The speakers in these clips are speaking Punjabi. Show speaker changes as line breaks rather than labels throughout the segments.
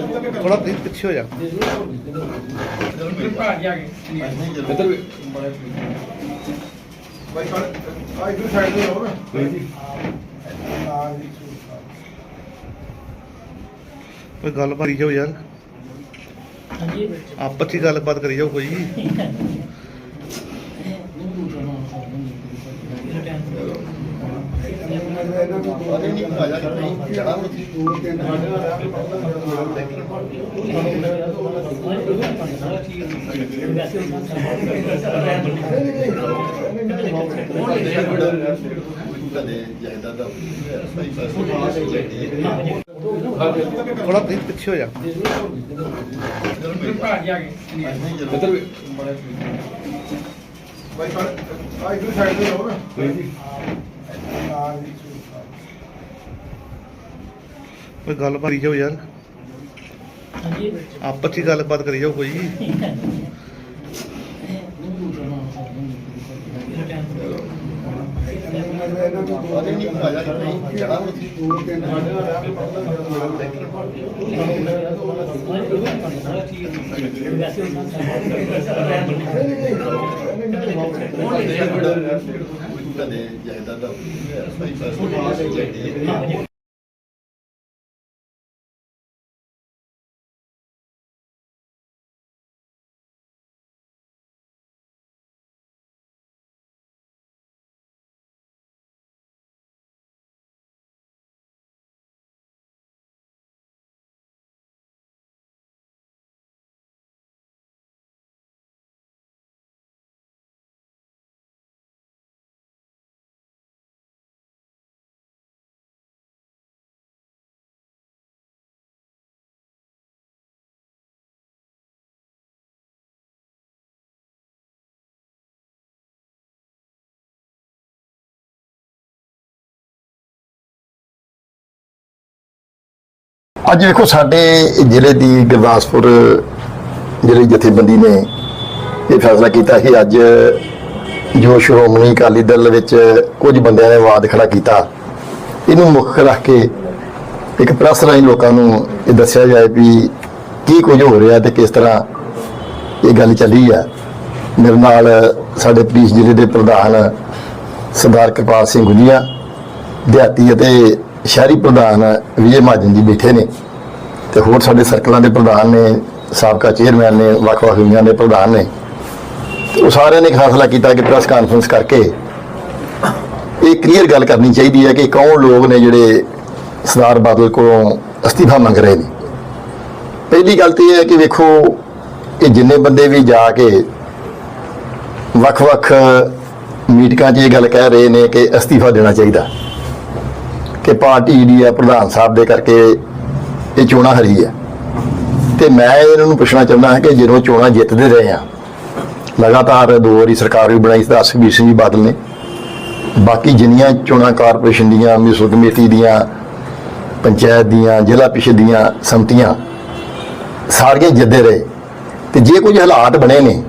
ਥੋੜਾ ਪਿੱਛੇ ਹੋ ਜਾ। ਕੋਈ ਗੱਲਬਾਤ ਕਰੀ ਜਾਓ ਯਾਰ। ਆਪਸ ਵਿੱਚ ਗੱਲਬਾਤ ਕਰੀ ਜਾਓ ਕੋਈ।
ਕਦੇ ਜਾਇਦਾਦ ਦਾ ਸਹੀ ਫੈਸਲਾ
ਥੋੜਾ ਪਿੱਛੇ ਹੋ ਜਾ ਕੋਈ ਗੱਲਬਾਤ ਕਰੀ ਜਾਓ ਯਾਰ? ਆਪਸ ਵਿੱਚ ਗੱਲਬਾਤ ਕਰੀ ਜਾਓ ਕੋਈ।
ਕਦੇ ਜਾਇਦਾਦ ਦਾ ਸਹੀ ਫੈਸਲਾ ਅੱਜ ਵੇਖੋ ਸਾਡੇ ਜ਼ਿਲ੍ਹੇ ਦੀ ਗੁਰਦਾਸਪੁਰ ਜ਼ਿਲ੍ਹੇ ਜਥੇਬੰਦੀ ਨੇ ਇਹ ਫੈਸਲਾ ਕੀਤਾ ਕਿ ਅੱਜ ਜੋ ਸ਼੍ਰੋਮਣੀ ਅਕਾਲੀ ਦਲ ਵਿੱਚ ਕੁਝ ਬੰਦਿਆਂ ਨੇ ਵਾਦ ਖੜਾ ਕੀਤਾ। ਇਹਨੂੰ ਮੁੱਖ ਰੱਖ ਕੇ ਇੱਕ ਪ੍ਰੈਸ ਰਾਹੀਂ ਲੋਕਾਂ ਨੂੰ ਇਹ ਦੱਸਿਆ ਜਾਏ ਵੀ ਕੀ ਕੁਝ ਹੋ ਰਿਹਾ ਤੇ ਕਿਸ ਤਰ੍ਹਾਂ ਇਹ ਗੱਲ ਚੱਲੀ ਆ। ਮੇਰੇ ਨਾਲ ਸਾਡੇ ਪੁਲਿਸ ਜ਼ਿਲ੍ਹੇ ਦੇ ਪ੍ਰਧਾਨ ਸਰਦਾਰ ਕਿਰਪਾਲ ਸਿੰਘ ਗੁਜੀਆ ਦਿਹਾਤੀ ਅਤੇ ਸ਼ਹਿਰੀ ਪ੍ਰਧਾਨ ਵਿਜੇ ਮਹਾਜਨ ਜੀ ਬੈਠੇ ਨੇ ਤੇ ਹੋਰ ਸਾਡੇ ਸਰਕਲਾਂ ਦੇ ਪ੍ਰਧਾਨ ਨੇ, ਸਾਬਕਾ ਚੇਅਰਮੈਨ ਨੇ, ਵੱਖ-ਵੱਖ ਯੂਨੀਅਨਾਂ ਦੇ ਪ੍ਰਧਾਨ ਨੇ। ਤੇ ਉਹ ਸਾਰਿਆਂ ਨੇ ਫੈਸਲਾ ਕੀਤਾ ਕਿ ਪ੍ਰੈਸ ਕਾਨਫਰੰਸ ਕਰਕੇ ਇਹ ਕਲੀਅਰ ਗੱਲ ਕਰਨੀ ਚਾਹੀਦੀ ਹੈ ਕਿ ਕੌਣ ਲੋਕ ਨੇ ਜਿਹੜੇ ਸਰਦਾਰ ਬਾਦਲ ਕੋਲੋਂ ਅਸਤੀਫਾ ਮੰਗ ਰਹੇ ਨੇ। ਪਹਿਲੀ ਗੱਲ ਤੇ ਇਹ ਹੈ ਕਿ ਵੇਖੋ, ਇਹ ਜਿੰਨੇ ਬੰਦੇ ਵੀ ਜਾ ਕੇ ਵੱਖ-ਵੱਖ ਮੀਟਿੰਗਾਂ 'ਚ ਇਹ ਗੱਲ ਕਹਿ ਰਹੇ ਨੇ ਕਿ ਅਸਤੀਫਾ ਦੇਣਾ ਚਾਹੀਦਾ। ਕਿ ਪਾਰਟੀ ਜਿਹੜੀ ਆ ਪ੍ਰਧਾਨ ਸਾਹਿਬ ਦੇ ਕਰਕੇ ਇਹ ਚੋਣਾਂ ਹਰੀ ਹੈ। ਤੇ ਮੈਂ ਇਹਨਾਂ ਨੂੰ ਪੁੱਛਣਾ ਚਾਹੁੰਦਾ ਹਾਂ ਕਿ ਜਦੋਂ ਚੋਣਾਂ ਜਿੱਤਦੇ ਰਹੇ ਆ, ਲਗਾਤਾਰ ਦੋ ਵਾਰੀ ਸਰਕਾਰ ਵੀ ਬਣਾਈ ਤਾਂ ਸੁਖਬੀਰ ਸਿੰਘ ਜੀ ਬਾਦਲ ਨੇ। ਬਾਕੀ ਜਿੰਨੀਆਂ ਚੋਣਾਂ ਕਾਰਪੋਰੇਸ਼ਨ ਦੀਆਂ ਮਿਊਨਿਸਪਲ ਕਮੇਟੀ ਦੀਆਂ, ਪੰਚਾਇਤ ਦੀਆਂ, ਜ਼ਿਲ੍ਹਾ ਪ੍ਰੀਸ਼ਦ ਦੀਆਂ ਸੰਮਤੀਆਂ ਸਾਰੀਆਂ ਜਿੱਦੇ ਰਹੇ। ਤੇ ਜੇ ਕੁਝ ਹਾਲਾਤ ਬਣੇ ਨੇ,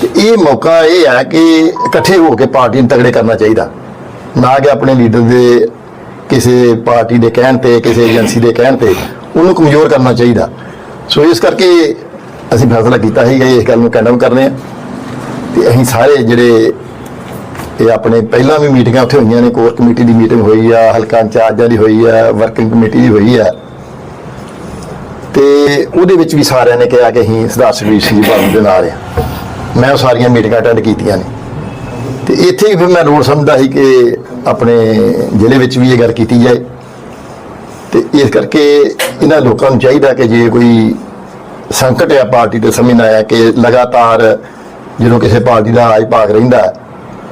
ਤੇ ਇਹ ਮੌਕਾ ਇਹ ਹੈ ਕਿ ਇਕੱਠੇ ਹੋ ਕੇ ਪਾਰਟੀ ਨੂੰ ਤਗੜੇ ਕਰਨਾ ਚਾਹੀਦਾ। ਨਾ ਕਿ ਆਪਣੇ ਲੀਡਰ ਦੇ ਕਿਸੇ ਪਾਰਟੀ ਦੇ ਕਹਿਣ ਤੇ ਕਿਸੇ ਏਜੰਸੀ ਦੇ ਕਹਿਣ ਤੇ ਉਹਨੂੰ ਕਮਜ਼ੋਰ ਕਰਨਾ ਚਾਹੀਦਾ। ਸੋ ਇਸ ਕਰਕੇ ਅਸੀਂ ਫੈਸਲਾ ਕੀਤਾ ਹੈ ਕਿ ਇਸ ਗੱਲ ਨੂੰ ਕੰਡਮ ਕਰਨੇ ਆ। ਤੇ ਅਸੀਂ ਸਾਰੇ ਜਿਹੜੇ ਇਹ ਆਪਣੇ ਪਹਿਲਾਂ ਵੀ ਮੀਟਿੰਗਾਂ ਉੱਥੇ ਹੋਈਆਂ ਨੇ ਕੋਰ ਕਮੇਟੀ ਦੀ ਮੀਟਿੰਗ ਹੋਈ ਆ ਹਲਕਾ ਇੰਚਾਰਜਾਂ ਦੀ ਹੋਈ ਆ ਵਰਕਿੰਗ ਕਮੇਟੀ ਦੀ ਹੋਈ ਆ। ਤੇ ਉਹਦੇ ਵਿੱਚ ਵੀ ਸਾਰਿਆਂ ਨੇ ਕਿਹਾ ਕਿ ਅਸੀਂ ਸਰਦਾਰ ਸੁਖਬੀਰ ਸਿੰਘ ਬਾਦਲ ਦੇ ਨਾਲ ਆ। ਮੈਂ ਉਹ ਸਾਰੀਆਂ ਮੀਟਿੰਗਾਂ ਅਟੈਂਡ ਕੀਤੀਆਂ ਨੇ। ਤੇ ਇੱਥੇ ਹੀ ਫਿਰ ਮੈਂ ਰੋਲ ਸਮਝਦਾ ਸੀ ਕਿ ਆਪਣੇ ਜ਼ਿਲ੍ਹੇ ਵਿੱਚ ਵੀ ਇਹ ਗੱਲ ਕੀਤੀ ਜਾਏ ਤੇ ਇਸ ਕਰਕੇ ਇਹਨਾਂ ਲੋਕਾਂ ਨੂੰ ਚਾਹੀਦਾ ਕਿ ਜੇ ਕੋਈ ਸੰਕਟ ਆ ਪਾਰਟੀ ਦੇ ਸਮੇਂ ਆਇਆ ਕਿ ਲਗਾਤਾਰ ਜਦੋਂ ਕਿਸੇ ਪਾਰਟੀ ਦਾ ਰਾਜ ਭਾਗ ਰਹਿੰਦਾ ਹੈ,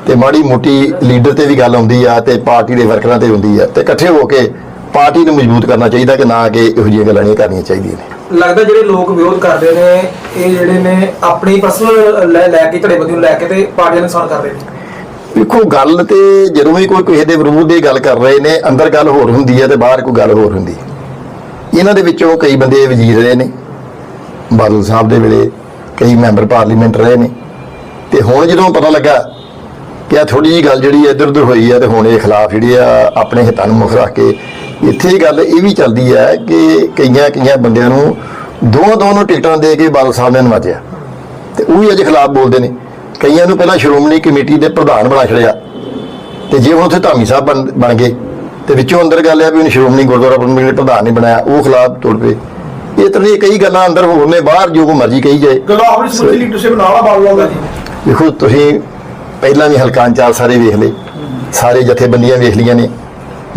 ਤੇ ਮਾੜੀ ਮੋਟੀ ਲੀਡਰ ਤੇ ਵੀ ਗੱਲ ਆਉਂਦੀ ਆ ਤੇ ਪਾਰਟੀ ਦੇ ਵਰਕਰਾਂ ਤੇ ਹੁੰਦੀ ਆ ਤੇ ਇਕੱਠੇ ਹੋ ਕੇ ਪਾਰਟੀ ਨੂੰ ਮਜ਼ਬੂਤ ਕਰਨਾ ਚਾਹੀਦਾ ਕਿ ਨਾ ਕਿ ਇਹੋ ਜਿਹੀਆਂ ਗੱਲਾਂ ਨਹੀਂ ਕਰਨੀਆਂ ਚਾਹੀਦੀਆਂ ਨੇ।
ਲੱਗਦਾ ਜਿਹੜੇ ਲੋਕ ਵਿਰੋਧ ਕਰਦੇ ਨੇ ਇਹ ਜਿਹੜੇ ਨੇ ਆਪਣੀ ਪਰਸਨਲ ਲੈ ਕੇ ਧੜੇਬੰਦੀ ਨੂੰ ਲੈ ਕੇ ਤੇ ਪਾਰਟੀਆਂ ਨੂੰ ਨੁਕਸਾਨ ਕਰ ਰਹੇ ਨੇ।
ਵੇਖੋ ਗੱਲ ਤੇ ਜਦੋਂ ਵੀ ਕੋਈ ਕਿਸੇ ਦੇ ਵਿਰੋਧ ਦੀ ਗੱਲ ਕਰ ਰਹੇ ਨੇ, ਅੰਦਰ ਗੱਲ ਹੋਰ ਹੁੰਦੀ ਹੈ ਤੇ ਬਾਹਰ ਕੋਈ ਗੱਲ ਹੋਰ ਹੁੰਦੀ ਇਹਨਾਂ ਦੇ ਵਿੱਚੋਂ ਕਈ ਬੰਦੇ ਵਜ਼ੀਰ ਰਹੇ ਨੇ। ਬਾਦਲ ਸਾਹਿਬ ਦੇ ਵੇਲੇ ਕਈ ਮੈਂਬਰ ਪਾਰਲੀਮੈਂਟ ਰਹੇ ਨੇ। ਤੇ ਹੁਣ ਜਦੋਂ ਪਤਾ ਲੱਗਾ ਕਿ ਆ ਥੋੜੀ ਜੀ ਗੱਲ ਜਿਹੜੀ ਇੱਧਰ ਉੱਧਰ ਹੋਈ ਆ ਤੇ ਹੁਣ ਇਹ ਖਿਲਾਫ ਜਿਹੜੀ ਆ ਆਪਣੇ ਹਿੱਤਾਂ ਨੂੰ ਮੁੱਖ ਰੱਖ ਕੇ ਇੱਥੇ ਗੱਲ ਇਹ ਵੀ ਚੱਲਦੀ ਹੈ ਕਿ ਕਈਆਂ ਕਈਆਂ ਬੰਦਿਆਂ ਨੂੰ ਦੋਵਾਂ ਦੋਵਾਂ ਨੂੰ ਟਿਕਟਾਂ ਦੇ ਕੇ ਬਾਦਲ ਸਾਹਿਬ ਨੇ ਨਵਾਜਿਆ। ਤੇ ਉਹ ਵੀ ਅੱਜ ਖਿਲਾਫ ਬੋਲਦੇ ਨੇ। ਕਈਆਂ ਨੂੰ ਪਹਿਲਾਂ ਸ਼੍ਰੋਮਣੀ ਕਮੇਟੀ ਦੇ ਪ੍ਰਧਾਨ ਬਣਾ ਛੜਿਆ ਤੇ ਜੇ ਹੁਣ ਉੱਥੇ ਧਾਮੀ ਸਾਹਿਬ ਬਣ ਬਣ ਗਏ ਤੇ ਵਿੱਚੋਂ ਅੰਦਰ ਗੱਲ ਹੈ ਵੀ ਉਹਨੇ ਸ਼੍ਰੋਮਣੀ ਗੁਰਦੁਆਰਾ ਪ੍ਰਬੰਧਕ ਦੇ ਪ੍ਰਧਾਨ ਨਹੀਂ ਬਣਾਇਆ ਉਹ ਖਿਲਾਫ ਤੁਰ ਪਏ। ਇਹ ਤਰ੍ਹਾਂ ਦੀਆਂ ਕਈ ਗੱਲਾਂ ਅੰਦਰ ਹੋਰ ਨੇ ਬਾਹਰ ਜੋ ਕੋ ਮਰਜ਼ੀ ਕਹੀ ਜਾਏ।
ਜਦੋਂ ਆਪਣੀ ਸਮੁੱਚੀ ਲੀਡਰਸ਼ਿਪ ਨਾਲ ਆ ਬਾਲ ਲਾਉਂਦਾ ਜੀ।
ਦੇਖੋ ਤੁਸੀਂ ਪਹਿਲਾਂ ਵੀ ਹਲਕਾ ਇੰਚਾਰਜ ਸਾਰੇ ਵੇਖ ਲਏ ਸਾਰੇ ਜਥੇਬੰਦੀਆਂ ਵੇਖ ਲਈਆਂ ਨੇ।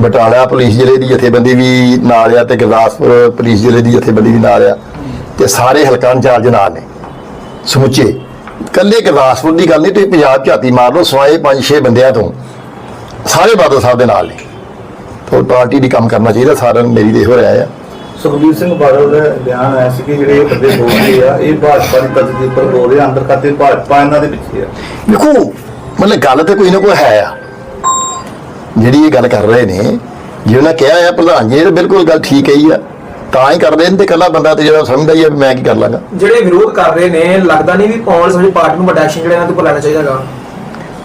ਬਟਾਲਾ ਪੁਲਿਸ ਜ਼ਿਲ੍ਹੇ ਦੀ ਜਥੇਬੰਦੀ ਵੀ ਨਾਲ ਆ ਤੇ ਗੁਰਦਾਸਪੁਰ ਪੁਲਿਸ ਜ਼ਿਲ੍ਹੇ ਦੀ ਜਥੇਬੰਦੀ ਵੀ ਨਾਲ ਆ। ਤੇ ਸਾਰੇ ਹਲਕਾ ਇੰਚਾਰਜ ਨਾਲ ਨੇ ਸਮੁੱਚੇ। ਕੱਲੇ ਗੁਰਦਾਸਪੁਰ ਦੀ ਗੱਲ ਨਹੀਂ ਤੁਸੀਂ ਪੰਜਾਬ ਝਾਤੀ ਮਾਰ ਲਓ ਸਵਾਏ ਪੰਜ ਛੇ ਬੰਦਿਆਂ ਤੋਂ। ਸਾਰੇ ਬਾਦਲ ਸਾਹਿਬ ਦੇ ਨਾਲ ਨੇ। ਤਾਂ ਪਾਰਟੀ ਦੀ ਕੰਮ ਕਰਨਾ ਚਾਹੀਦਾ ਸਾਰਿਆਂ ਨੂੰ ਮੇਰੀ ਦੇਖ ਹੋ ਰਿਹਾ ਆ।
ਸੁਖਬੀਰ ਸਿੰਘ ਬਾਦਲ ਦਾ ਬਿਆਨ ਆਇਆ ਸੀ ਕਿ ਜਿਹੜੇ ਇਹ ਬੰਦੇ ਆ ਇਹ ਭਾਜਪਾ ਦੀ ਤਜਦੀ ਉੱਪਰ ਬੋਲ ਰਹੇ ਅੰਦਰ ਖਾਤੇ ਭਾਜਪਾ ਇਹਨਾਂ ਦੇ ਪਿੱਛੇ ਆ।
ਦੇਖੋ ਮਤਲਬ ਗੱਲ ਤੇ ਕੋਈ ਨਾ ਕੋਈ ਹੈ ਆ। ਜਿਹੜੀ ਇਹ ਗੱਲ ਕਰ ਰਹੇ ਨੇ ਜੇ ਉਹਨਾਂ ਕਿਹਾ ਆ ਪ੍ਰਧਾਨ ਜੀ ਇਹ ਤਾਂ ਬਿਲਕੁਲ ਗੱਲ ਠੀਕ ਹੈ ਹੀ ਆ। ਤਾਂ ਹੀ ਕਰਦੇ ਨੇ ਤੇ ਇਕੱਲਾ ਬੰਦਾ ਤੇ ਜਿਹੜਾ ਸਮਝਦਾ ਹੀ ਆ ਵੀ ਮੈਂ ਕੀ ਕਰ ਲਾਂਗਾ।
ਜਿਹੜੇ ਵਿਰੋਧ ਕਰ ਰਹੇ ਨੇ ਲੱਗਦਾ ਨਹੀਂ ਵੀ ਆਉਣ ਵਾਲੀ ਪਾਰਟੀ ਨੂੰ ਵੱਡਾ ਐਕਸ਼ਨ ਜਿਹੜਾ ਇਹਨਾਂ ਉੱਪਰ ਲੈਣਾ ਚਾਹੀਦਾਗਾ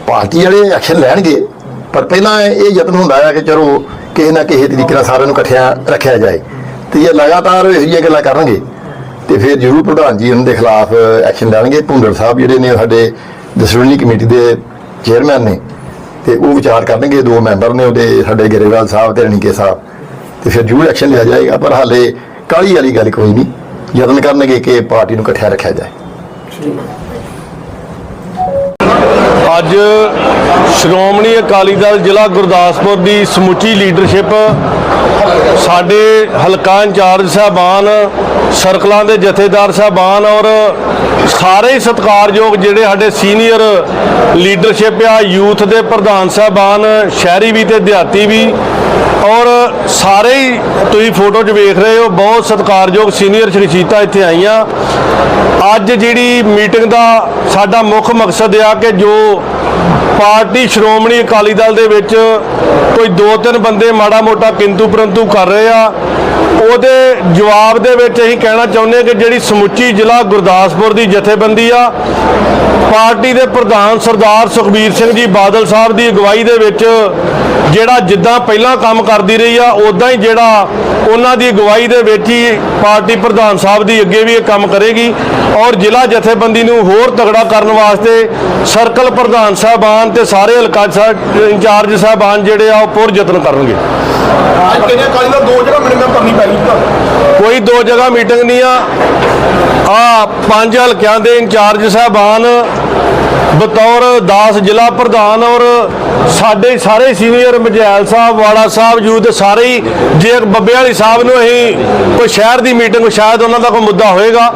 ਪਾਰਟੀ ਵਾਲੇ ਐਕਸ਼ਨ ਲੈਣਗੇ ਪਰ ਪਹਿਲਾਂ ਇਹ ਯਤਨ ਹੁੰਦਾ ਆ ਕਿ ਚਲੋ ਕਿਸੇ ਨਾ ਕਿਸੇ ਤਰੀਕੇ ਨਾਲ ਸਾਰਿਆਂ ਨੂੰ ਇਕੱਠਿਆਂ ਰੱਖਿਆ ਜਾਏ। ਤੇ ਇਹ ਲਗਾਤਾਰ ਇਹੋ ਜਿਹੀਆਂ ਗੱਲਾਂ ਕਰਨਗੇ। ਤੇ ਫਿਰ ਜ਼ਰੂਰ ਪ੍ਰਧਾਨ ਜੀ ਉਹਨਾਂ ਦੇ ਖਿਲਾਫ ਐਕਸ਼ਨ ਲੈਣਗੇ। ਭੁੰਡਰ ਸਾਹਿਬ ਜਿਹੜੇ ਨੇ ਸਾਡੇ ਦਸਵੀਨੀ ਕਮੇਟੀ ਦੇ ਚੇਅਰਮੈਨ ਨੇ ਤੇ ਉਹ ਵਿਚਾਰ ਕਰਨਗੇ ਦੋ ਮੈਂਬਰ ਨੇ ਉਹਦੇ ਸਾਡੇ ਗਰੇਵਾਲ ਸਾਹਿਬ ਤੇ ਰਣੀਕੇ ਸਾਹਿਬ। ਤੇ ਫਿਰ ਜ਼ਰੂਰ ਐਕਸ਼ਨ ਲਿਆ ਜਾਏਗਾ, ਪਰ ਹਾਲੇ ਕਾਲੀ ਵਾਲੀ ਗੱਲ ਕੋਈ ਨਹੀਂ। ਯਤਨ ਕਰਨਗੇ ਕਿ ਪਾਰਟੀ ਨੂੰ ਇਕੱਠਿਆ ਰੱਖਿਆ ਜਾਏ।
ਅੱਜ ਸ਼੍ਰੋਮਣੀ ਅਕਾਲੀ ਦਲ ਜ਼ਿਲ੍ਹਾ ਗੁਰਦਾਸਪੁਰ ਦੀ ਸਮੁੱਚੀ ਲੀਡਰਸ਼ਿਪ ਸਾਡੇ ਹਲਕਾ ਇੰਚਾਰਜ ਸਾਹਿਬਾਨ, ਸਰਕਲਾਂ ਦੇ ਜਥੇਦਾਰ ਸਾਹਿਬਾਨ ਔਰ ਸਾਰੇ ਹੀ ਸਤਿਕਾਰਯੋਗ ਜਿਹੜੇ ਸਾਡੇ ਸੀਨੀਅਰ ਲੀਡਰਸ਼ਿਪ ਆ, ਯੂਥ ਦੇ ਪ੍ਰਧਾਨ ਸਾਹਿਬਾਨ, ਸ਼ਹਿਰੀ ਵੀ ਤੇ ਦਿਹਾਤੀ ਵੀ, ਔਰ ਸਾਰੇ ਹੀ ਤੁਸੀਂ ਫੋਟੋ 'ਚ ਵੇਖ ਰਹੇ ਹੋ, ਬਹੁਤ ਸਤਿਕਾਰਯੋਗ ਸੀਨੀਅਰ ਸ਼ਖਸੀਅਤਾਂ ਇੱਥੇ ਆਈਆਂ। ਅੱਜ ਜਿਹੜੀ ਮੀਟਿੰਗ ਦਾ ਸਾਡਾ ਮੁੱਖ ਮਕਸਦ ਆ ਕਿ ਜੋ ਪਾਰਟੀ ਸ਼੍ਰੋਮਣੀ ਅਕਾਲੀ ਦਲ ਦੇ ਵਿੱਚ ਕੋਈ ਦੋ ਤਿੰਨ ਬੰਦੇ ਮਾੜਾ ਮੋਟਾ ਕਿੰਤੂ ਪਰੰਤੂ ਕਰ ਰਹੇ ਆ। ਉਹਦੇ ਜਵਾਬ ਦੇ ਵਿੱਚ ਅਸੀਂ ਕਹਿਣਾ ਚਾਹੁੰਦੇ ਹਾਂ ਕਿ ਜਿਹੜੀ ਸਮੁੱਚੀ ਜ਼ਿਲ੍ਹਾ ਗੁਰਦਾਸਪੁਰ ਦੀ ਜਥੇਬੰਦੀ ਆ, ਪਾਰਟੀ ਦੇ ਪ੍ਰਧਾਨ ਸਰਦਾਰ ਸੁਖਬੀਰ ਸਿੰਘ ਜੀ ਬਾਦਲ ਸਾਹਿਬ ਦੀ ਅਗਵਾਈ ਦੇ ਵਿੱਚ ਜਿਹੜਾ ਜਿੱਦਾਂ ਪਹਿਲਾਂ ਕੰਮ ਕਰਦੀ ਰਹੀ ਆ ਉਦਾਂ ਹੀ ਜਿਹੜਾ ਉਹਨਾਂ ਦੀ ਅਗਵਾਈ ਦੇ ਵਿੱਚ ਹੀ ਪਾਰਟੀ ਪ੍ਰਧਾਨ ਸਾਹਿਬ ਦੀ ਅੱਗੇ ਵੀ ਇਹ ਕੰਮ ਕਰੇਗੀ ਔਰ ਜ਼ਿਲ੍ਹਾ ਜਥੇਬੰਦੀ ਨੂੰ ਹੋਰ ਤਗੜਾ ਕਰਨ ਵਾਸਤੇ ਸਰਕਲ ਪ੍ਰਧਾਨ ਸਾਹਿਬਾਨ ਤੇ ਸਾਰੇ ਹਲਕਾ ਇੰਚਾਰਜ ਸਾਹਿਬਾਨ ਜਿਹੜੇ ਆ ਉਹ ਪੁਰ ਯਤਨ ਕਰਨਗੇ।
ਅੱਜ ਕਿਹਨੇ ਕਾਲੀ ਦਾ ਦੋ ਜਗ੍ਹਾ ਮਿਨੀਮਮ ਕਰਨੀ ਪੈ ਗਈ।
ਕੋਈ ਦੋ ਜਗ੍ਹਾ ਮੀਟਿੰਗ ਨਹੀਂ ਆ। ਆ ਪੰਜ ਹਲਕਿਆਂ ਦੇ ਇੰਚਾਰਜ ਸਾਹਿਬਾਨ ਬਤੌਰ ਦਾਸ ਜ਼ਿਲ੍ਹਾ ਪ੍ਰਧਾਨ ਔਰ ਸਾਡੇ ਸਾਰੇ ਸੀਨੀਅਰ ਮਜੈਲ ਸਾਹਿਬ, ਵਾਲਾ ਸਾਹਿਬ ਯੂਥ ਸਾਰੇ ਹੀ, ਜੇ ਬੱਬੇ ਵਾਲੀ ਸਾਹਿਬ ਨੂੰ ਅਸੀਂ ਕੋਈ ਸ਼ਹਿਰ ਦੀ ਮੀਟਿੰਗ, ਸ਼ਾਇਦ ਉਹਨਾਂ ਦਾ ਕੋਈ ਮੁੱਦਾ ਹੋਏਗਾ।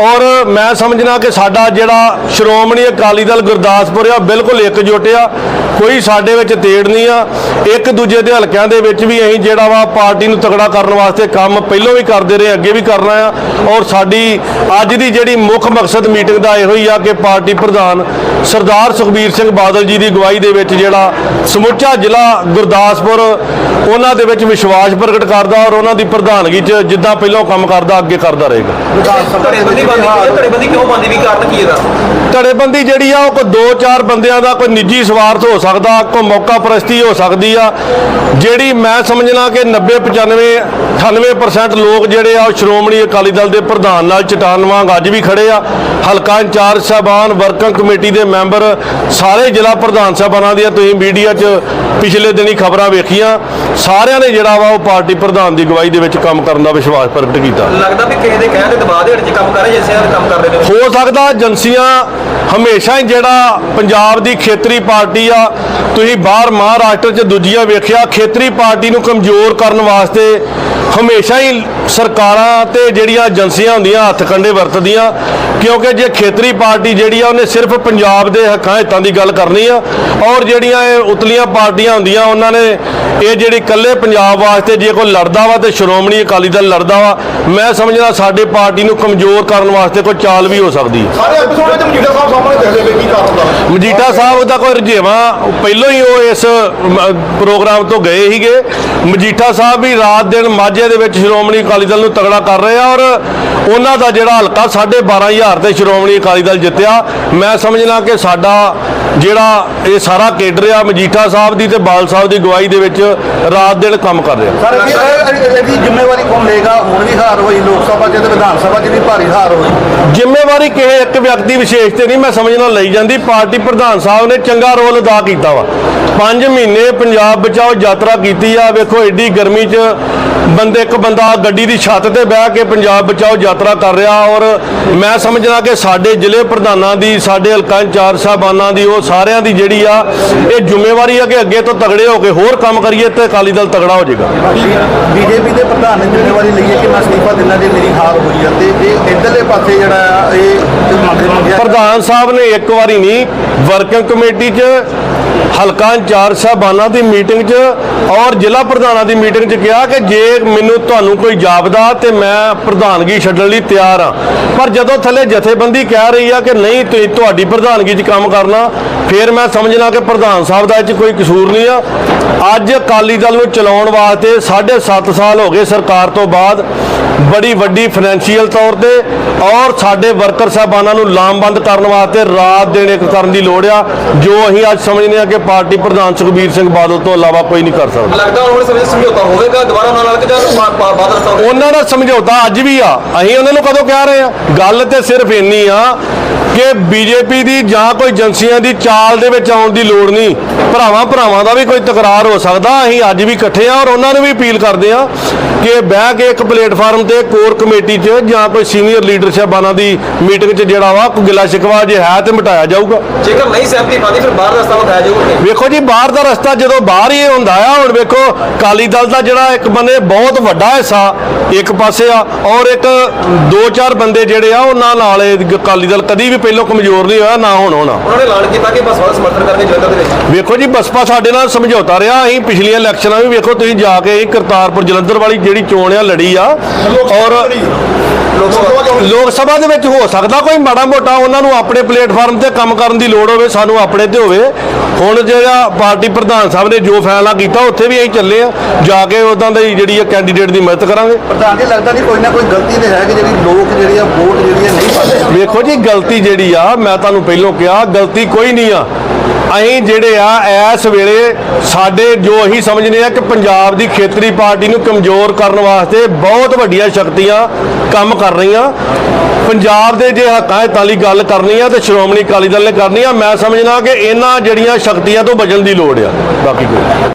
ਔਰ ਮੈਂ ਸਮਝਣਾ ਕਿ ਸਾਡਾ ਜਿਹੜਾ ਸ਼੍ਰੋਮਣੀ ਅਕਾਲੀ ਦਲ ਗੁਰਦਾਸਪੁਰ ਆ, ਬਿਲਕੁਲ ਇਕਜੁੱਟ ਆ। ਕੋਈ ਸਾਡੇ ਵਿੱਚ ਤੇੜ ਨਹੀਂ ਆ। ਇੱਕ ਦੂਜੇ ਦੇ ਹਲਕਿਆਂ ਦੇ ਵਿੱਚ ਵੀ ਅਸੀਂ ਜਿਹੜਾ ਵਾ ਪਾਰਟੀ ਨੂੰ ਤਗੜਾ ਕਰਨ ਵਾਸਤੇ ਕੰਮ ਪਹਿਲਾਂ ਵੀ ਕਰਦੇ ਰਹੇ, ਅੱਗੇ ਵੀ ਕਰਨਾ ਆ। ਔਰ ਸਾਡੀ ਅੱਜ ਦੀ ਜਿਹੜੀ ਮੁੱਖ ਮਕਸਦ ਮੀਟਿੰਗ ਦਾ ਇਹੋ ਹੀ ਆ ਕਿ ਪਾਰਟੀ ਪ੍ਰਧਾਨ ਸਰਦਾਰ ਸੁਖਬੀਰ ਸਿੰਘ ਬਾਦਲ ਜੀ ਦੀ ਅਗਵਾਈ ਦੇ ਵਿੱਚ ਜਿਹੜਾ ਸਮੁੱਚਾ ਜ਼ਿਲ੍ਹਾ ਗੁਰਦਾਸਪੁਰ ਉਹਨਾਂ ਦੇ ਵਿੱਚ ਵਿਸ਼ਵਾਸ ਪ੍ਰਗਟ ਕਰਦਾ ਔਰ ਉਹਨਾਂ ਦੀ ਪ੍ਰਧਾਨਗੀ 'ਚ ਜਿੱਦਾਂ ਪਹਿਲਾਂ ਕੰਮ ਕਰਦਾ ਅੱਗੇ ਕਰਦਾ ਰਹੇਗਾ।
ਧੜੇਬੰਦੀ ਬੰਦੀ ਧੜੇਬੰਦੀ ਕਿਉਂ ਬੰਦੀ ਵੀ ਕਾਰਨ ਕੀ ਇਹਦਾ?
ਧੜੇਬੰਦੀ ਜਿਹੜੀ ਆ ਉਹ ਕੋਈ ਦੋ ਚਾਰ ਬੰਦਿਆਂ ਦਾ ਕੋਈ ਨਿੱਜੀ ਸਵਾਰਥ ਹੋ ਸਕਦਾ ਕੋਈ ਮੌਕਾ ਪ੍ਰਸਤੀ ਹੋ ਸਕਦੀ ਆ ਜਿਹੜੀ ਮੈਂ ਸਮਝਣਾ ਕਿ 90 95 98% ਲੋਕ ਜਿਹੜੇ ਆ ਉਹ ਸ਼੍ਰੋਮਣੀ ਅਕਾਲੀ ਦਲ ਦੇ ਪ੍ਰਧਾਨ ਨਾਲ ਚਟਾਨ ਵਾਂਗ ਅੱਜ ਵੀ ਖੜੇ ਆ। ਹਲਕਾ ਇੰਚਾਰਜ ਸਾਹਿਬਾਨ ਵਰਕਿੰਗ ਕਮੇਟੀ ਦੇ ਮੈਂਬਰ ਸਾਰੇ ਜ਼ਿਲ੍ਹਾ ਪ੍ਰਧਾਨ ਸਾਹਿਬਾਨਾਂ ਦੀਆਂ ਤੁਸੀਂ ਮੀਡੀਆ 'ਚ ਪਿਛਲੇ ਦਿਨੀ ਖਬਰਾਂ ਵੇਖੀਆਂ ਸਾਰਿਆਂ ਨੇ ਜਿਹੜਾ ਵਾ ਉਹ ਪਾਰਟੀ ਪ੍ਰਧਾਨ ਦੀ ਅਗਵਾਈ ਦੇ ਵਿੱਚ ਕੰਮ ਕਰਨ ਦਾ ਵਿਸ਼ਵਾਸ ਪ੍ਰਗਟ ਕੀਤਾ।
ਲੱਗਦਾ ਵੀ ਕਿਸੇ ਦੇ ਕਹਿਣ ਦੇ ਦਬਾਅ ਦੇ ਹੇਠ ਕੰਮ ਕਰ ਰਹੇ ਜਿਵੇਂ ਇਹ ਕੰਮ ਕਰਦੇ ਨੇ।
ਹੋ ਸਕਦਾ ਏਜੰਸੀਆਂ ਹਮੇਸ਼ਾ ਹੀ ਜਿਹੜਾ ਪੰਜਾਬ ਦੀ ਖੇਤਰੀ ਪਾਰਟੀ ਆ, ਤੁਸੀਂ ਬਾਹਰ ਮਹਾਰਾਸ਼ਟਰ 'ਚ ਦੂਜੀਆਂ ਵੇਖਿਆ, ਖੇਤਰੀ ਪਾਰਟੀ ਨੂੰ ਕਮਜ਼ੋਰ ਕਰਨ ਵਾਸਤੇ ਹਮੇਸ਼ਾ ਹੀ ਸਰਕਾਰਾਂ ਤੇ ਜਿਹੜੀਆਂ ਏਜੰਸੀਆਂ ਹੁੰਦੀਆਂ, ਹੱਥ ਕੰਡੇ ਵਰਤਦੀਆਂ, ਕਿਉਂਕਿ ਜੇ ਖੇਤਰੀ ਪਾਰਟੀ ਜਿਹੜੀ ਆ, ਉਹਨੇ ਸਿਰਫ ਪੰਜਾਬ ਦੇ ਹੱਕਾਂ ਹਿੱਤਾਂ ਦੀ ਗੱਲ ਕਰਨੀ ਆ, ਔਰ ਜਿਹੜੀਆਂ ਇਹ ਉਤਲੀਆਂ ਪਾਰਟੀਆਂ ਹੁੰਦੀਆਂ, ਉਹਨਾਂ ਨੇ ਇਹ ਜਿਹੜੀ ਇਕੱਲੇ ਪੰਜਾਬ ਵਾਸਤੇ ਜੇ ਕੋਈ ਲੜਦਾ ਵਾ ਤੇ ਸ਼੍ਰੋਮਣੀ ਅਕਾਲੀ ਦਲ ਲੜਦਾ ਵਾ, ਮੈਂ ਸਮਝਦਾ ਸਾਡੇ ਪਾਰਟੀ ਨੂੰ ਕਮਜ਼ੋਰ ਕਰਨ ਵਾਸਤੇ ਕੋਈ ਚਾਲ ਵੀ ਹੋ ਸਕਦੀ। ਹੈ
ਸਾਰੇ ਐਪੀਸੋਡ ਵਿੱਚ ਮਜੀਠਾ ਸਾਹਿਬ ਸਾਹਮਣੇ ਦੇਖਦੇ ਪਏ ਕੀ
ਮਜੀਠਾ ਸਾਹਿਬ ਦਾ ਕੋਈ ਰੁਝੇਵਾਂ, ਪਹਿਲਾਂ ਹੀ ਉਹ ਇਸ ਪ੍ਰੋਗਰਾਮ ਤੋਂ ਗਏ ਸੀਗੇ। ਮਜੀਠਾ ਸਾਹਿਬ ਵੀ ਰਾਤ ਦਿਨ ਮਾਝੇ ਦੇ ਵਿੱਚ ਸ਼੍ਰੋਮਣੀ ਅਕਾਲੀ ਦਲ ਨੂੰ ਤਗੜਾ ਕਰ ਰਹੇ ਆ ਔਰ ਉਹਨਾਂ ਦਾ ਜਿਹੜਾ ਹਲਕਾ 12500 ਤੇ ਸ਼੍ਰੋਮਣੀ ਅਕਾਲੀ ਦਲ ਜਿੱਤਿਆ। ਮੈਂ ਸਮਝਣਾ ਕਿ ਸਾਡਾ ਜਿਹੜਾ ਇਹ ਸਾਰਾ ਕੇਡਰ ਆ ਮਜੀਠਾ ਸਾਹਿਬ ਦੀ ਤੇ ਬਾਲ ਸਾਹਿਬ ਦੀ ਗਵਾਹੀ ਦੇ ਵਿੱਚ ਰਾਤ ਦਿਨ ਕੰਮ ਕਰ ਰਿਹਾ।
ਸਰ ਇਹ- ਇਹ- ਇਹਦੀ ਜ਼ਿੰਮੇਵਾਰੀ ਕੌਣ ਲਏਗਾ? ਹੁਣ ਵੀ ਹਾਰ ਹੋਈ ਲੋਕ ਸਭਾ ਚ ਤੇ ਵਿਧਾਨ ਸਭਾ ਚ ਵੀ ਭਾਰੀ ਹਾਰ ਹੋਈ।
ਜ਼ਿੰਮੇਵਾਰੀ ਕਿਸੇ ਇੱਕ ਵਿਅਕਤੀ ਵਿਸ਼ੇਸ਼ ਤੇ ਨਹੀਂ ਮੈਂ ਸਮਝਣਾ ਲਈ ਜਾਂਦੀ ਪਾਰਟੀ ਪ੍ਰਧਾਨ ਸਾਹਿਬ ਨੇ ਚੰਗਾ ਰੋਲ ਅਦਾ ਕੀਤਾ ਵਾ। 5 ਮਹੀਨੇ ਪੰਜਾਬ ਬਚਾਓ ਯਾਤਰਾ ਕੀਤੀ ਆ ਵੇਖੋ ਐਡੀ ਗਰਮੀ 'ਚ ਬੰਦੇ ਇੱਕ ਬੰਦਾ ਗੱਡੀ ਦੀ ਛੱਤ ਤੇ ਬਹਿ ਕੇ ਪੰਜਾਬ ਬਚਾਓ ਯਾਤਰਾ ਕਰ ਰਿਹਾ ਔਰ ਮੈਂ ਸਮਝਣਾ ਕਿ ਸਾਡੇ ਜ਼ਿਲ੍ਹੇ ਪ੍ਰਧਾਨਾਂ ਦੀ ਸਾਡੇ ਹਲਕਾ ਇੰਚਾਰਜ ਸਾਹਿਬਾਨਾਂ ਦੀ ਉਹ ਸਾਰਿਆਂ ਦੀ ਜਿਹੜੀ ਆ ਇਹ ਜ਼ਿੰਮੇਵਾਰੀ ਆ ਕਿ ਅੱਗੇ ਤੋਂ ਤਗੜੇ ਹੋ ਕੇ ਹੋਰ ਕੰਮ ਕਰੀਏ ਤੇ ਅਕਾਲੀ ਦਲ ਤਗੜਾ ਹੋ ਜਾਏਗਾ।
ਬੀਜੇਪੀ ਦੇ ਪ੍ਰਧਾਨ ਨੇ ਜ਼ਿੰਮੇਵਾਰੀ ਲਈ ਹੈ ਕਿ ਮੈਂ ਅਸਤੀਫਾ ਦਿੰਦਾ ਜੇ ਮੇਰੀ ਹਾਰ ਹੋਈ ਆ ਤੇ ਇਹ ਇਧਰਲੇ ਪਾਸੇ ਜਿਹੜਾ ਆ ਇਹ ਮੰਗੇ ਮੰਗਿਆ
ਪ੍ਰਧਾਨ ਸਾਹਿਬ ਨੇ ਇੱਕ ਵਾਰੀ ਨਹੀਂ ਵਰਕਿੰਗ ਕਮੇਟੀ 'ਚ ਹਲਕਾ ਇੰਚਾਰਜ ਸਾਹਿਬਾਨਾਂ ਦੀ ਮੀਟਿੰਗ 'ਚ ਔਰ ਜ਼ਿਲ੍ਹਾ ਪ੍ਰਧਾਨਾਂ ਦੀ ਮੀਟਿੰਗ 'ਚ ਕਿਹਾ ਕਿ ਜੇ ਮੈਨੂੰ ਤੁਹਾਨੂੰ ਕੋਈ ਜਾਪਦਾ ਤੇ ਮੈਂ ਪ੍ਰਧਾਨਗੀ ਛੱਡਣ ਲਈ ਤਿਆਰ ਆ ਪਰ ਜਦੋਂ ਥੱਲੇ ਜਥੇਬੰਦੀ ਕਹਿ ਰਹੀ ਆ ਕਿ ਨਹੀਂ ਤੁਸੀਂ ਤੁਹਾਡੀ ਪ੍ਰਧਾਨਗੀ 'ਚ ਕੰਮ ਕਰਨਾ, ਫਿਰ ਮੈਂ ਸਮਝਣਾ ਕਿ ਪ੍ਰਧਾਨ ਸਾਹਿਬ ਦਾ ਇਹ 'ਚ ਕੋਈ ਕਸੂਰ ਨਹੀਂ ਆ। ਅੱਜ ਅਕਾਲੀ ਦਲ ਨੂੰ ਚਲਾਉਣ ਵਾਸਤੇ 7.5 ਸਾਲ ਹੋ ਗਏ ਸਰਕਾਰ ਤੋਂ ਬਾਅਦ। ਬੜੀ ਵੱਡੀ ਫਾਈਨੈਂਸ਼ੀਅਲ ਤੌਰ ਤੇ ਔਰ ਸਾਡੇ ਵਰਕਰ ਸਾਹਿਬਾਨਾਂ ਨੂੰ ਲਾਮਬੰਦ ਕਰਨ ਵਾਸਤੇ ਰਾਤ ਦਿਨ ਇੱਕ ਕਰਨ ਦੀ ਲੋੜ ਆ ਜੋ ਅਸੀਂ ਅੱਜ ਸਮਝਦੇ ਹਾਂ ਕਿ ਪਾਰਟੀ ਪ੍ਰਧਾਨ ਸੁਖਬੀਰ ਸਿੰਘ ਬਾਦਲ ਤੋਂ ਇਲਾਵਾ ਕੋਈ ਨਹੀਂ ਕਰ ਸਕਦਾ।
ਲੱਗਦਾ ਹੁਣ ਸਮਝ ਸਮਝੌਤਾ ਹੋਵੇਗਾ ਦੁਬਾਰਾ ਉਹਨਾਂ ਨਾਲ ਕਿ ਬਾਦਲ ਸਾਹਿਬ
ਉਹਨਾਂ ਦਾ ਸਮਝੌਤਾ ਅੱਜ ਵੀ ਆ। ਅਸੀਂ ਉਹਨਾਂ ਨੂੰ ਕਦੋਂ ਕਹਿ ਰਹੇ ਆ ਗੱਲ ਤੇ ਸਿਰਫ ਇੰਨੀ ਆ ਕਿ ਬੀਜੇਪੀ ਦੀ ਜਾਂ ਕੋਈ ਏਜੰਸੀਆਂ ਦੀ ਚਾਲ ਦੇ ਵਿੱਚ ਆਉਣ ਦੀ ਲੋੜ ਨਹੀਂ। ਭਰਾਵਾਂ ਭਰਾਵਾਂ ਦਾ ਵੀ ਕੋਈ ਤਕਰਾਰ ਹੋ ਸਕਦਾ। ਅਸੀਂ ਅੱਜ ਵੀ ਇਕੱਠੇ ਆ ਔਰ ਉਹਨਾਂ ਨੂੰ ਵੀ ਅਪੀਲ ਕਰਦੇ ਆ ਕਿ ਬਹਿ ਕੇ ਇੱਕ ਪਲੇਟਫਾਰਮ ਤੇ ਕੋਰ ਕਮੇਟੀ 'ਚ ਜਾਂ ਕੋਈ ਸੀਨੀਅਰ ਲੀਡਰਸ਼ਿਪਾਨਾਂ ਦੀ ਮੀਟਿੰਗ 'ਚ ਜਿਹੜਾ ਵਾ ਕੋਈ ਗਿਲਾ ਸ਼ਿਕਵਾ ਜੇ ਹੈ ਤੇ ਮਿਟਾਇਆ ਜਾਊਗਾ।
ਜੇਕਰ ਨਹੀਂ ਸਹਿਮਤੀ ਪਾਦੀ ਫਿਰ ਬਾਹਰ ਦਾ ਰਸਤਾ ਵਿਖਾਇਆ ਜਾਊਗਾ
ਵੇਖੋ ਜੀ ਬਾਹਰ ਦਾ ਰਸਤਾ ਜਦੋਂ ਬਾਹਰ ਹੀ ਹੁੰਦਾ ਆ ਹੁਣ ਵੇਖੋ ਕਾਲੀ ਦਲ ਦਾ ਜਿਹੜਾ ਇੱਕ ਬੰਦੇ ਬਹੁਤ ਵੱਡਾ ਹਿੱਸਾ ਇੱਕ ਪਾਸੇ ਆ ਔਰ ਇੱਕ ਦੋ ਚਾਰ ਬੰਦੇ ਜਿਹੜੇ ਆ ਉਹਨਾਂ ਨਾਲ ਅਕਾਲੀ ਦਲ ਕਦੀ ਵੀ ਪਹਿਲਾਂ ਕਮਜ਼ੋਰ ਨਹੀਂ ਹੋਇਆ ਨਾ ਹੁਣ ਹੋਣਾ।
ਉਹਨਾਂ ਨੇ ਐਲਾਨ ਕੀਤਾ ਕਿ ਬਸ ਸਮਰਥਨ ਕਰਕੇ ਦੇ ਵਿੱਚ
ਵੇਖੋ ਜੀ ਬਸਪਾ ਸਾਡੇ ਨਾਲ ਸਮਝੌਤਾ ਰਿਹਾ ਅਸੀਂ ਪਿਛਲੀਆਂ ਇਲੈਕਸ਼ਨਾਂ ਵੀ ਵੇਖੋ ਤੁਸੀਂ ਜਾ ਕੇ ਇਹ ਕਰਤਾਰਪੁਰ ਜਲੰਧਰ ਵਾਲੀ ਜਿਹੜੀ ਚੋਣ ਆ ਲੜੀ ਆ ਔਰ
ਲੋਕ ਸਭਾ
ਦੇ ਵਿੱਚ ਹੋ ਸਕਦਾ ਕੋਈ ਮਾੜਾ ਮੋਟਾ ਉਹਨਾਂ ਨੂੰ ਆਪਣੇ ਪਲੇਟਫਾਰਮ ਤੇ ਕੰਮ ਕਰਨ ਦੀ ਲੋੜ ਹੋਵੇ ਸਾਨੂੰ ਆਪਣੇ ਤੇ ਹੋਵੇ। ਹੁਣ ਜਿਹੜਾ ਪਾਰਟੀ ਪ੍ਰਧਾਨ ਸਾਹਿਬ ਨੇ ਜੋ ਫੈਸਲਾ ਕੀਤਾ ਉੱਥੇ ਵੀ ਅਸੀਂ ਚੱਲੇ ਆ ਜਾ ਕੇ ਉਦਾਂ ਦੀ ਜਿਹੜੀ ਕੈਂਡੀਡੇਟ ਦੀ ਮਦਦ ਕਰਾਂਗੇ।
ਪ੍ਰਧਾਨ ਜੀ ਲੱਗਦਾ ਨਹੀਂ ਕੋਈ ਨਾ ਕੋਈ ਗਲਤੀ ਤੇ ਹੈ ਕਿ ਜਿਹੜੀ ਲੋਕ ਜਿਹੜੀ ਆ ਵੋਟ ਜਿਹੜੀ ਆ ਨਹੀਂ ਪਾਉਂਦੇ
ਵੇਖੋ ਜੀ, ਗਲਤੀ ਜਿਹੜੀ ਆ, ਮੈਂ ਤੁਹਾਨੂੰ ਪਹਿਲਾਂ ਕਿਹਾ, ਗਲਤੀ ਕੋਈ ਨਹੀਂ ਆ। ਅਸੀਂ ਜਿਹੜੇ ਆ, ਇਸ ਵੇਲੇ ਸਾਡੇ ਜੋ ਅਸੀਂ ਸਮਝਦੇ ਆ ਕਿ ਪੰਜਾਬ ਦੀ ਖੇਤਰੀ ਪਾਰਟੀ ਨੂੰ ਕਮਜ਼ੋਰ ਕਰਨ ਵਾਸਤੇ ਬਹੁਤ ਵੱਡੀਆਂ ਸ਼ਕਤੀਆਂ ਕੰਮ ਕਰ ਰਹੀਆਂ। ਪੰਜਾਬ ਦੇ ਜੇ ਹੱਕਾਂ ਹਿੱਤਾਂ ਲਈ ਗੱਲ ਕਰਨੀ ਆ ਤੇ ਸ਼੍ਰੋਮਣੀ ਅਕਾਲੀ ਦਲ ਨੇ ਕਰਨੀ ਆ, ਮੈਂ ਸਮਝਣਾ ਕਿ ਇਹਨਾਂ ਜਿਹੜੀਆਂ ਸ਼ਕਤੀਆਂ ਤੋਂ ਬਚਣ ਦੀ ਲੋੜ ਆ। ਬਾਕੀ ਕੋਈ